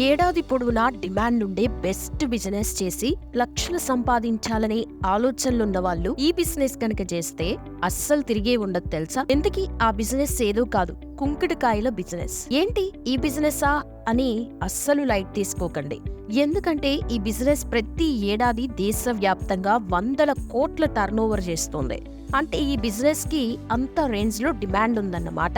ఏడాది పొడవునా డిమాండ్ ఉండే బెస్ట్ బిజినెస్ చేసి లక్షలు సంపాదించాలనే ఆలోచనలున్న వాళ్ళు ఈ బిజినెస్ కనుక చేస్తే అస్సలు తిరిగే ఉండదు తెలుసా? ఎందుకీ ఆ బిజినెస్ ఏదో కాదు కుంకుడుకాయల బిజినెస్. ఏంటి ఈ బిజినెసా అని అస్సలు లైట్ తీసుకోకండి. ఎందుకంటే ఈ బిజినెస్ ప్రతి ఏడాది దేశవ్యాప్తంగా వందల కోట్ల టర్నోవర్ చేస్తుంది. అంటే ఈ బిజినెస్కి అంత రేంజ్లో డిమాండ్ ఉందన్నమాట.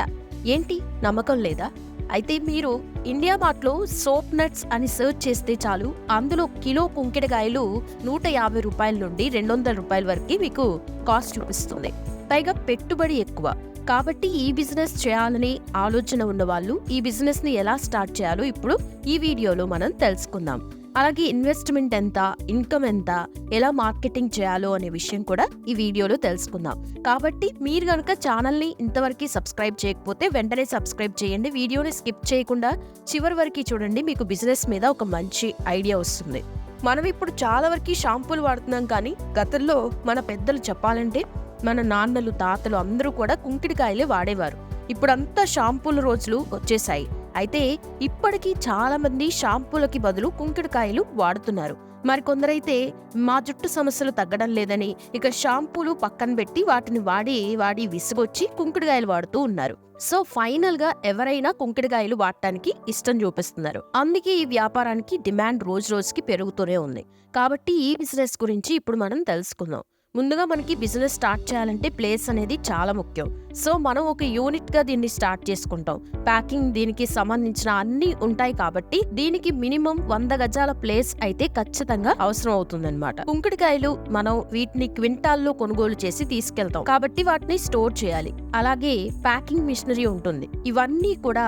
ఏంటి నమ్మకం లేదా? అయితే మీరు ఇండియా మార్ట్లో సోప్ నట్స్ అని సెర్చ్ చేస్తే చాలు. అందులో కిలో కుంకిడకాయలు నూట యాభై రూపాయల నుండి రెండు వందల రూపాయల వరకు మీకు కాస్ట్ చూపిస్తుంది. పైగా పెట్టుబడి ఎక్కువ. కాబట్టి ఈ బిజినెస్ చేయాలని ఆలోచన ఉన్న వాళ్ళు ఈ బిజినెస్ని ఎలా స్టార్ట్ చేయాలో ఇప్పుడు ఈ వీడియోలో మనం తెలుసుకుందాం. అలాగే ఇన్వెస్ట్మెంట్ ఎంత ఇన్కమ్ ఎంత ఎలా మార్కెటింగ్ చేయాలో అనే విషయం కూడా ఈ వీడియోలో తెలుసుకుందాం. కాబట్టి మీరు కనుక ఛానల్ని ఇంతవరకు సబ్స్క్రైబ్ చేయకపోతే వెంటనే సబ్స్క్రైబ్ చేయండి. వీడియోని స్కిప్ చేయకుండా చివరి వరకు చూడండి మీకు బిజినెస్ మీద ఒక మంచి ఐడియా వస్తుంది. మనం ఇప్పుడు చాలా వరకు షాంపూలు వాడుతున్నాం కానీ గతంలో మన పెద్దలు చెప్పాలంటే మన నాన్నలు తాతలు అందరూ కూడా కుంకిడికాయలే వాడేవారు. ఇప్పుడంతా షాంపూల రోజులు వచ్చేసాయి. అయితే ఇప్పటికీ చాలా మంది షాంపూలకి బదులు కుంకిడికాయలు వాడుతున్నారు. మరికొందరైతే మా జుట్టు సమస్యలు తగ్గడం లేదని ఇక షాంపూలు పక్కన పెట్టి వాటిని వాడి వాడి విసుగొచ్చి కుంకుడుకాయలు వాడుతూ ఉన్నారు. సో ఫైనల్గా ఎవరైనా కుంకుడుకాయలు వాడటానికి ఇష్టం చూపిస్తున్నారు. అందుకే ఈ వ్యాపారానికి డిమాండ్ రోజు రోజుకి పెరుగుతూనే ఉంది. కాబట్టి ఈ బిజినెస్ గురించి ఇప్పుడు మనం తెలుసుకుందాం. ముందుగా మనకి బిజినెస్ స్టార్ట్ చేయాలంటే ప్లేస్ అనేది చాలా ముఖ్యం. సో మనం ఒక యూనిట్గా దీన్ని స్టార్ట్ చేసుకుంటాం. ప్యాకింగ్ దీనికి సంబంధించిన అన్నీ ఉంటాయి కాబట్టి దీనికి మినిమం వంద గజాల ప్లేస్ అయితే ఖచ్చితంగా అవసరం అవుతుందన్నమాట. కుంకుడికాయలు మనం వీటిని క్వింటాల్లో కొనుగోలు చేసి తీసుకెళ్తాం. కాబట్టి వాటిని స్టోర్ చేయాలి. అలాగే ప్యాకింగ్ మిషనరీ ఉంటుంది. ఇవన్నీ కూడా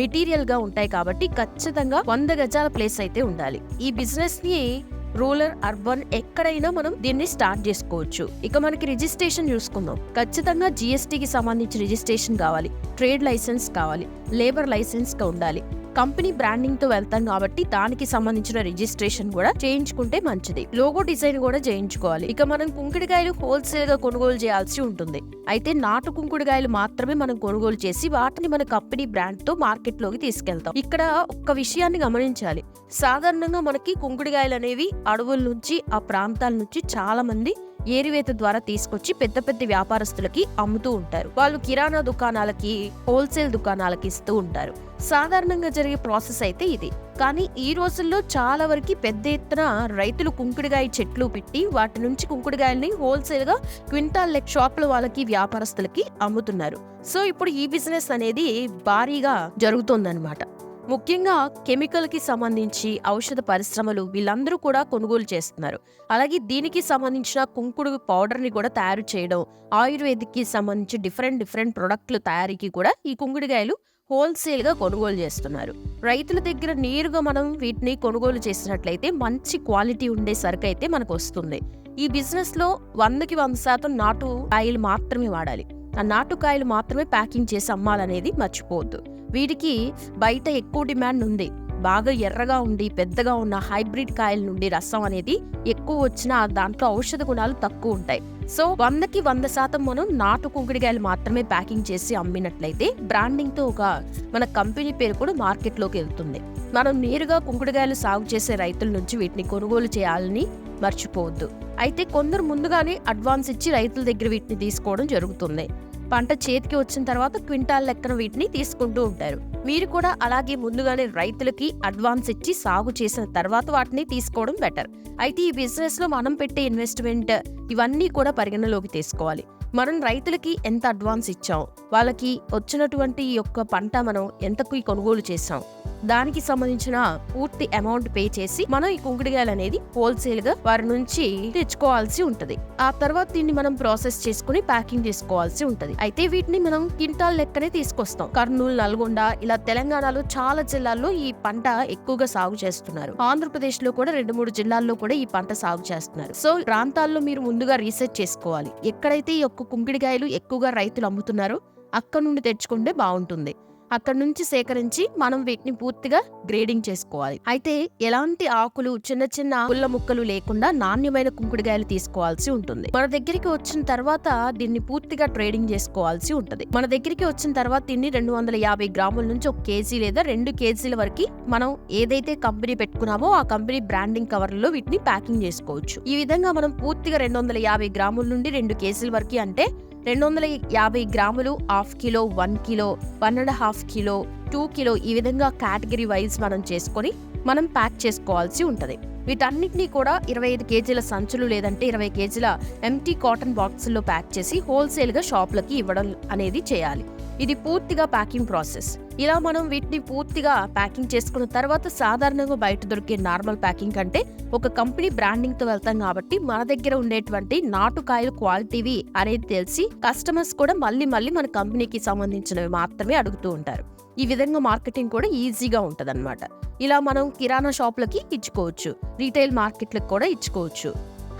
మెటీరియల్గా ఉంటాయి కాబట్టి ఖచ్చితంగా వంద గజాల ప్లేస్ అయితే ఉండాలి. ఈ బిజినెస్ని రూరల్ అర్బన్ ఎక్కడైనా మనం దీన్ని స్టార్ట్ చేసుకోవచ్చు. ఇక మనకి రిజిస్ట్రేషన్ చూసుకుందాం. ఖచ్చితంగా జిఎస్టీకి సంబంధించి రిజిస్ట్రేషన్ కావాలి. ట్రేడ్ లైసెన్స్ కావాలి. లేబర్ లైసెన్స్గా ఉండాలి. కంపెనీ బ్రాండింగ్తో వెళ్తాం కాబట్టి దానికి సంబంధించిన రిజిస్ట్రేషన్ కూడా చేయించుకుంటే మంచిది. లోగో డిజైన్ కూడా చేయించుకోవాలి. ఇక మనం కుంకుడుకాయలు హోల్సేల్గా కొనుగోలు చేయాల్సి ఉంటుంది. అయితే నాటు కుంకుడుకాయలు మాత్రమే మనం కొనుగోలు చేసి వాటిని మన కంపెనీ బ్రాండ్తో మార్కెట్లోకి తీసుకెళ్తాం. ఇక్కడ ఒక్క విషయాన్ని గమనించాలి. సాధారణంగా మనకి కుంకుడుకాయలు అనేవి అడవుల నుంచి ఆ ప్రాంతాల నుంచి చాలా మంది ఏరివేత ద్వారా తీసుకొచ్చి పెద్ద పెద్ద వ్యాపారస్తులకి అమ్ముతూ ఉంటారు. వాళ్ళు కిరాణా దుకాణాలకి హోల్సేల్ దుకాణాలకి ఇస్తూ ఉంటారు. సాధారణంగా జరిగే ప్రాసెస్ అయితే ఇది. కానీ ఈ రోజుల్లో చాలా వరకు పెద్ద ఎత్తున రైతులు కుంకుడుగాయ చెట్లు పెట్టి వాటి నుంచి కుంకుడుగాయల్ని హోల్సేల్గా క్వింటాల్ లెక్ షాపుల వాళ్ళకి వ్యాపారస్తులకి అమ్ముతున్నారు. సో ఇప్పుడు ఈ బిజినెస్ అనేది భారీగా జరుగుతోందనమాట ముఖ్యంగా కెమికల్కి సంబంధించి ఔషధ పరిశ్రమలు వీళ్ళందరూ కూడా కొనుగోలు చేస్తున్నారు. అలాగే దీనికి సంబంధించిన కుంకుడు పౌడర్ని కూడా తయారు చేయడం ఆయుర్వేదిక్కి సంబంధించి డిఫరెంట్ డిఫరెంట్ ప్రొడక్ట్లు తయారీకి కూడా ఈ కుంకుడుగాయలు హోల్సేల్గా కొనుగోలు చేస్తున్నారు. రైతుల దగ్గర నేరుగా మనం వీటిని కొనుగోలు చేసినట్లయితే మంచి క్వాలిటీ ఉండే సరుకు అయితే మనకు వస్తుంది. ఈ బిజినెస్లో వందకి వంద శాతం నాటు కాయలు మాత్రమే వాడాలి. ఆ నాటుకాయలు మాత్రమే ప్యాకింగ్ చేసి అమ్మాలనేది మర్చిపోవద్దు. వీటికి బయట ఎక్కువ డిమాండ్ ఉంది. బాగా ఎర్రగా ఉండి పెద్దగా ఉన్న హైబ్రిడ్ కాయల నుండి రసం అనేది ఎక్కువ వచ్చినా దాంట్లో ఔషధ గుణాలు తక్కువ ఉంటాయి. సో వందకి వంద శాతం మనం నాటు కుంకుడికాయలు మాత్రమే ప్యాకింగ్ చేసి అమ్మినట్లయితే బ్రాండింగ్తో ఒక మన కంపెనీ పేరు కూడా మార్కెట్లోకి వెళ్తుంది. మనం నేరుగా కుంకుడుకాయలు సాగు చేసే రైతుల నుంచి వీటిని కొనుగోలు చేయాలని మర్చిపోవద్దు. అయితే కొందరు ముందుగానే అడ్వాన్స్ ఇచ్చి రైతుల దగ్గర వీటిని తీసుకోవడం జరుగుతుంది. పంట చేతికి వచ్చిన తర్వాత క్వింటాల్ లెక్కన వీటిని తీసుకుంటూ ఉంటారు. మీరు కూడా అలాగే ముందుగానే రైతులకి అడ్వాన్స్ ఇచ్చి సాగు చేసిన తర్వాత వాటిని తీసుకోవడం బెటర్. అయితే ఈ బిజినెస్లో మనం పెట్టే ఇన్వెస్ట్మెంట్ ఇవన్నీ కూడా పరిగణలోకి తీసుకోవాలి. మనం రైతులకి ఎంత అడ్వాన్స్ ఇచ్చాం? వాళ్ళకి వచ్చినటువంటి ఈ యొక్క పంట మనం ఎంతకు కొనుగోలు చేసాం దానికి సంబంధించిన పూర్తి అమౌంట్ పే చేసి మనం ఈ కుంకుడుగాయలు అనేది హోల్సేల్గా వారి నుంచి తెచ్చుకోవాల్సి ఉంటది. ఆ తర్వాత దీన్ని మనం ప్రాసెస్ చేసుకుని ప్యాకింగ్ చేసుకోవాల్సి ఉంటది. అయితే వీటిని మనం కింటాల్ లెక్కనే తీసుకొస్తాం. కర్నూలు నల్గొండ ఇలా తెలంగాణలో చాలా జిల్లాల్లో ఈ పంట ఎక్కువగా సాగు చేస్తున్నారు. ఆంధ్రప్రదేశ్లో కూడా రెండు మూడు జిల్లాల్లో కూడా ఈ పంట సాగు చేస్తున్నారు. సో ప్రాంతాల్లో మీరు ముందుగా రీసెర్చ్ చేసుకోవాలి. ఎక్కడైతే ఈ యొక్క కుంకుడికాయలు ఎక్కువగా రైతులు అమ్ముతున్నారో అక్కడ నుండి తెచ్చుకుంటే బాగుంటుంది. అక్కడ నుంచి సేకరించి మనం వీటిని పూర్తిగా గ్రేడింగ్ చేసుకోవాలి. అయితే ఎలాంటి ఆకులు చిన్న చిన్న పుల్ల ముక్కలు లేకుండా నాణ్యమైన కుంకుడుకాయలు తీసుకోవాల్సి ఉంటుంది. మన దగ్గరికి వచ్చిన తర్వాత దీన్ని పూర్తిగా ట్రేడింగ్ చేసుకోవాల్సి ఉంటుంది. మన దగ్గరికి వచ్చిన తర్వాత దీన్ని రెండు వందల యాభై గ్రాముల నుంచి ఒక కేజీ లేదా రెండు కేజీల వరకు మనం ఏదైతే కంపెనీ పెట్టుకున్నామో ఆ కంపెనీ బ్రాండింగ్ కవర్లలో వీటిని ప్యాకింగ్ చేసుకోవచ్చు. ఈ విధంగా మనం పూర్తిగా రెండు వందల యాభై గ్రాముల నుండి రెండు కేజీల వరకు అంటే రెండు వందల యాభై గ్రాములు half kilo one kilo one and half kilo two kilo ఈ విధంగా కేటగిరీ వైజ్ మనం చేసుకొని మనం ప్యాక్ చేసుకోవాల్సి ఉంటుంది. వీటన్నిటిని కూడా ఇరవై ఐదు కేజీల సంచులు లేదంటే ఇరవై కేజీల ఎంటీ కాటన్ బాక్సుల్లో ప్యాక్ చేసి హోల్సేల్గా షాపులకి ఇవ్వడం అనేది చేయాలి. ఇది పూర్తిగా ప్యాకింగ్ ప్రాసెస్. ఇలా మనం వీటిని పూర్తిగా ప్యాకింగ్ చేసుకున్న తర్వాత సాధారణంగా బయట దొరికే నార్మల్ ప్యాకింగ్ కంటే ఒక కంపెనీ బ్రాండింగ్తో వెళ్తాం కాబట్టి మన దగ్గర ఉండేటువంటి నాటుకాయల క్వాలిటీవి అనేది తెలిసి కస్టమర్స్ కూడా మళ్ళీ మళ్ళీ మన కంపెనీకి సంబంధించినవి మాత్రమే అడుగుతూ ఉంటారు. ఈ విధంగా మార్కెటింగ్ కూడా ఈజీగా ఉంటదన్నమాట. ఇలా మనం కిరాణా షాపులకి ఇచ్చుకోవచ్చు. రీటైల్ మార్కెట్లకు కూడా ఇచ్చుకోవచ్చు.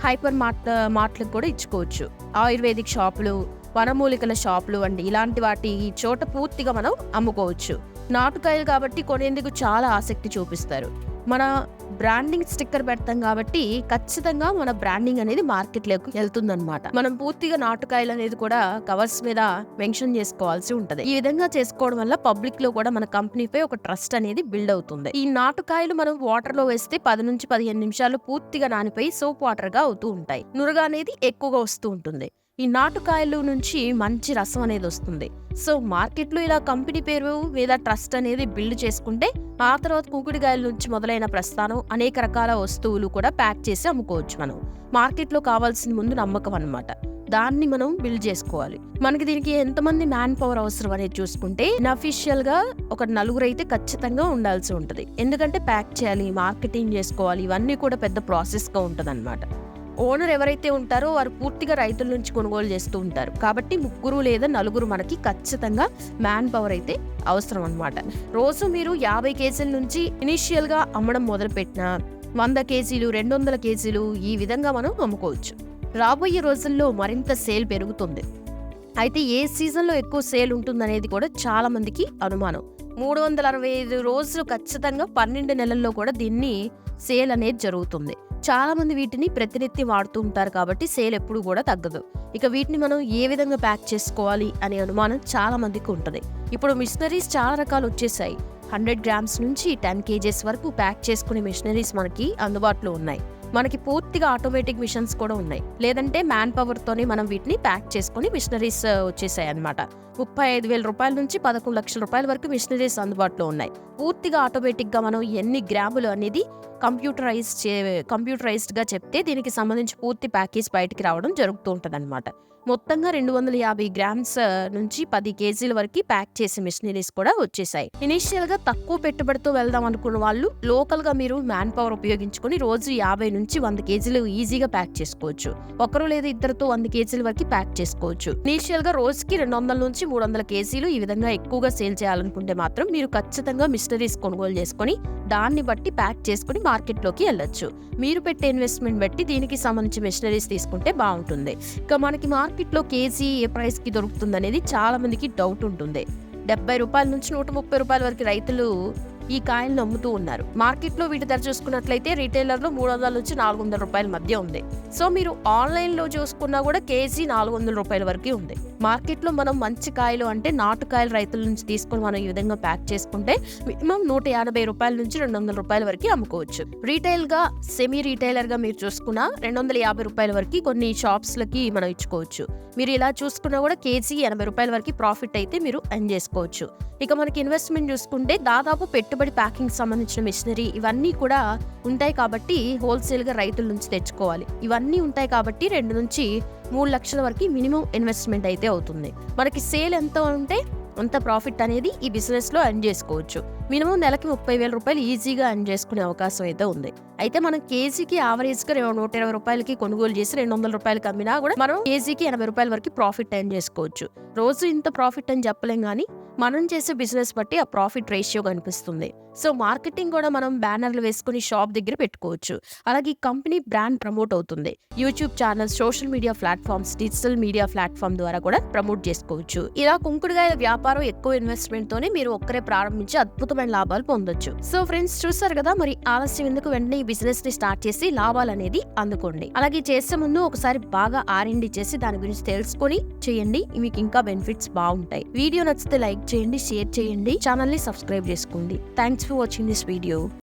హైపర్ మార్ట్ మార్ట్లకు కూడా ఇచ్చుకోవచ్చు. ఆయుర్వేదిక్ షాపులు వనమూలికల షాపులు అండి. ఇలాంటి వాటి చోట పూర్తిగా మనం అమ్ముకోవచ్చు. నాటుకాయలు కాబట్టి కొనేందుకు చాలా ఆసక్తి చూపిస్తారు. మన బ్రాండింగ్ స్టిక్కర్ పెడతాం కాబట్టి ఖచ్చితంగా మన బ్రాండింగ్ అనేది మార్కెట్లోకి వెళ్తుందన్నమాట. మనం పూర్తిగా నాటుకాయలు అనేది కూడా కవర్స్ మీద మెన్షన్ చేసుకోవాల్సి ఉంటది. ఈ విధంగా చేసుకోవడం వల్ల పబ్లిక్లో కూడా మన కంపెనీపై ఒక ట్రస్ట్ అనేది బిల్డ్ అవుతుంది. ఈ నాటుకాయలు మనం వాటర్లో వేస్తే పది నుంచి పదిహేను నిమిషాలు పూర్తిగా నానిపోయి సోప్ వాటర్గా అవుతూ ఉంటాయి. నురగ అనేది ఎక్కువగా వస్తూ ఉంటుంది. ఈ నాటుకాయలు నుంచి మంచి రసం అనేది వస్తుంది. సో మార్కెట్లో ఇలా కంపెనీ పేరు లేదా ట్రస్ట్ అనేది బిల్డ్ చేసుకుంటే ఆ తర్వాత కుంకుడికాయల నుంచి మొదలైన ప్రస్థానం అనేక రకాల వస్తువులు కూడా ప్యాక్ చేసి అమ్ముకోవచ్చు మనం. మార్కెట్లో కావాల్సిన ముందు నమ్మకం అనమాట దాన్ని మనం బిల్డ్ చేసుకోవాలి. మనకి దీనికి ఎంతమంది మ్యాన్ పవర్ అవసరం అనేది చూసుకుంటే అఫీషియల్గా ఒక నలుగురు అయితే ఖచ్చితంగా ఉండాల్సి ఉంటుంది. ఎందుకంటే ప్యాక్ చేయాలి మార్కెటింగ్ చేసుకోవాలి ఇవన్నీ కూడా పెద్ద ప్రాసెస్గా ఉంటది ఓనర్ ఎవరైతే ఉంటారో వారు పూర్తిగా రైతుల నుంచి కొనుగోలు చేస్తూ ఉంటారు. కాబట్టి ముగ్గురు లేదా నలుగురు మనకి ఖచ్చితంగా మ్యాన్ పవర్ అయితే అవసరం అనమాట రోజు మీరు యాభై కేజీల నుంచి ఇనీషియల్గా అమ్మడం మొదలుపెట్టిన వంద కేజీలు రెండు వందల కేజీలు ఈ విధంగా మనం అమ్ముకోవచ్చు. రాబోయే రోజుల్లో మరింత సేల్ పెరుగుతుంది. అయితే ఏ సీజన్లో ఎక్కువ సేల్ ఉంటుందనేది కూడా చాలా మందికి అనుమానం. మూడు వందల అరవై ఐదు రోజులు ఖచ్చితంగా పన్నెండు నెలల్లో కూడా దీన్ని సేల్ అనేది జరుగుతుంది. చాలా మంది వీటిని ప్రతినిత్యం వాడుతూ ఉంటారు కాబట్టి సేల్ ఎప్పుడు కూడా తగ్గదు. ఇక వీటిని మనం ఏ విధంగా ప్యాక్ చేసుకోవాలి అనే అనుమానం చాలా మందికి ఉంటుంది. ఇప్పుడు మిషనరీస్ చాలా రకాలు వచ్చేసాయి. హండ్రెడ్ గ్రామ్స్ నుంచి టెన్ కేజెస్ వరకు ప్యాక్ చేసుకునే మిషనరీస్ మనకి అందుబాటులో ఉన్నాయి. మనకి పూర్తిగా ఆటోమేటిక్ మిషన్స్ కూడా ఉన్నాయి. లేదంటే మ్యాన్ పవర్ తోనే మనం వీటిని ప్యాక్ చేసుకుని మిషనరీస్ వచ్చేసాయి అనమాట ముప్పై ఐదు వేల రూపాయల నుంచి పదకొండు లక్షల రూపాయల వరకు మిషనరీస్ అందుబాటులో ఉన్నాయి. పూర్తిగా ఆటోమేటిక్గా మనం ఎన్ని గ్రాములు అనేది కంప్యూటరైజ్ చే కంప్యూటరైజ్డ్గా చెప్తే దీనికి సంబంధించి పూర్తి ప్యాకేజ్ బయటికి రావడం జరుగుతూ ఉంటది మొత్తంగా రెండు వందల యాభై గ్రామ్స్ నుంచి పది కేజీల వరకు ప్యాక్ చేసే మిషనరీస్ కూడా వచ్చేసాయి. ఇనిషియల్గా తక్కువ పెట్టుబడితో వెళ్దాం అనుకున్న వాళ్ళు లోకల్గా మీరు మ్యాన్ పవర్ ఉపయోగించుకుని రోజు యాభై నుంచి వంద కేజీలు ఈజీగా ప్యాక్ చేసుకోవచ్చు. ఒకరు లేదా ఇద్దరితో వంద కేజీల వరకు ప్యాక్ చేసుకోవచ్చు. ఇనిషియల్గా రోజుకి రెండు వందల నుంచి మూడు వందల కేజీలు ఈ విధంగా ఎక్కువగా సేల్ చేయాలనుకుంటే మాత్రం మీరు ఖచ్చితంగా మిషనరీస్ కొనుగోలు చేసుకొని దాన్ని బట్టి ప్యాక్ చేసుకుని మార్కెట్లోకి వెళ్ళొచ్చు. మీరు పెట్టే ఇన్వెస్ట్మెంట్ బట్టి దీనికి సంబంధించి మిషనరీస్ తీసుకుంటే బాగుంటుంది. ఇక మనకి మార్కెట్లో కేజీ ఏ ప్రైస్కి దొరుకుతుంది అనేది చాలామందికి డౌట్ ఉంటుంది. డెబ్బై రూపాయల నుంచి నూట ముప్పై రూపాయల వరకు రైతులు ఈ కాయలను అమ్ముతూ ఉన్నారు. మార్కెట్లో వీటి ధర చూసుకున్నట్లయితే రీటైలర్లో మూడు వందల నుంచి నాలుగు వందల రూపాయల మధ్య ఉంది. సో మీరు ఆన్లైన్లో చూసుకున్నా కూడా కేజీ నాలుగు వందల రూపాయల వరకు ఉంది. మార్కెట్లో మనం మంచి కాయలు అంటే నాటుకాయలు రైతుల నుంచి తీసుకొని మనం ఈ విధంగా ప్యాక్ చేసుకుంటే మినిమం నూట యాభై రూపాయల నుంచి రెండు వందల రూపాయల వరకు అమ్ముకోవచ్చు. రీటైల్గా సెమీ రీటైలర్గా మీరు చూసుకున్న రెండు వందల యాభై రూపాయల వరకు కొన్ని షాప్స్ లకి మనం ఇచ్చుకోవచ్చు. మీరు ఇలా చూసుకున్నా కూడా కేజీ ఎనభై రూపాయల వరకు ప్రాఫిట్ అయితే మీరు ఎన్ చేసుకోవచ్చు. ఇక మనకి ఇన్వెస్ట్మెంట్ చూసుకుంటే దాదాపు పెట్టు పెట్టుబడి ప్యాకింగ్ సంబంధించిన మిషనరీ ఇవన్నీ కూడా ఉంటాయి కాబట్టి హోల్సేల్గా రైతుల నుంచి తెచ్చుకోవాలి. ఇవన్నీ ఉంటాయి కాబట్టి రెండు నుంచి మూడు లక్షల వరకు మినిమం ఇన్వెస్ట్మెంట్ అయితే అవుతుంది. మనకి సేల్ ఎంత ఉంటే అంత ప్రాఫిట్ అనేది ఈ బిజినెస్లో ఎర్న్ చేసుకోవచ్చు. మినిమం నెలకి ముప్పై వేల రూపాయలు ఈజీగా అర్న్ చేసుకునే అవకాశం అయితే ఉంది. అయితే మనం కేజీకి యావరేజ్గా నూట ఇరవై రూపాయలకి కొనుగోలు చేసి రెండు వందల రూపాయలకి అమ్మినా కూడా మనం కేజీకి ఎనభై రూపాయల వరకు ప్రాఫిట్ ఎర్న్ చేసుకోవచ్చు. రోజు ఇంత ప్రాఫిట్ అని చెప్పలేం కానీ మనం చేసే బిజినెస్ బట్టి ఆ ప్రాఫిట్ రేషియో కనిపిస్తుంది. సో మార్కెటింగ్ కూడా మనం బ్యానర్లు వేసుకుని షాప్ దగ్గర పెట్టుకోవచ్చు. అలాగే ఈ కంపెనీ బ్రాండ్ ప్రమోట్ అవుతుంది. YouTube channels social media platforms digital media platform ద్వారా కూడా ప్రమోట్ చేసుకోవచ్చు. ఇలా కుంకుడుగాయల వ్యాపారం ఎక్కువ ఇన్వెస్ట్మెంట్ తోనే మీరు ఒక్కరే ప్రారంభించి అద్భుతమైన లాభాలు పొందొచ్చు. సో ఫ్రెండ్స్ చూసారు కదా మరి ఆలస్యం ఎందుకు వెంటనే ఈ బిజినెస్ని స్టార్ట్ చేసి లాభాలు అనేది అందుకోండి. అలాగే చేసే ముందు ఒకసారి బాగా ఆర్ఎండి చేసి దాని గురించి తెలుసుకొని చేయండి. మీకు ఇంకా బెనిఫిట్స్ బాగుంటాయి. వీడియో నచ్చితే లైక్ చేయండి షేర్ చేయండి. ఛానల్ని సబ్స్క్రైబ్ చేసుకోండి. Thanks for watching this video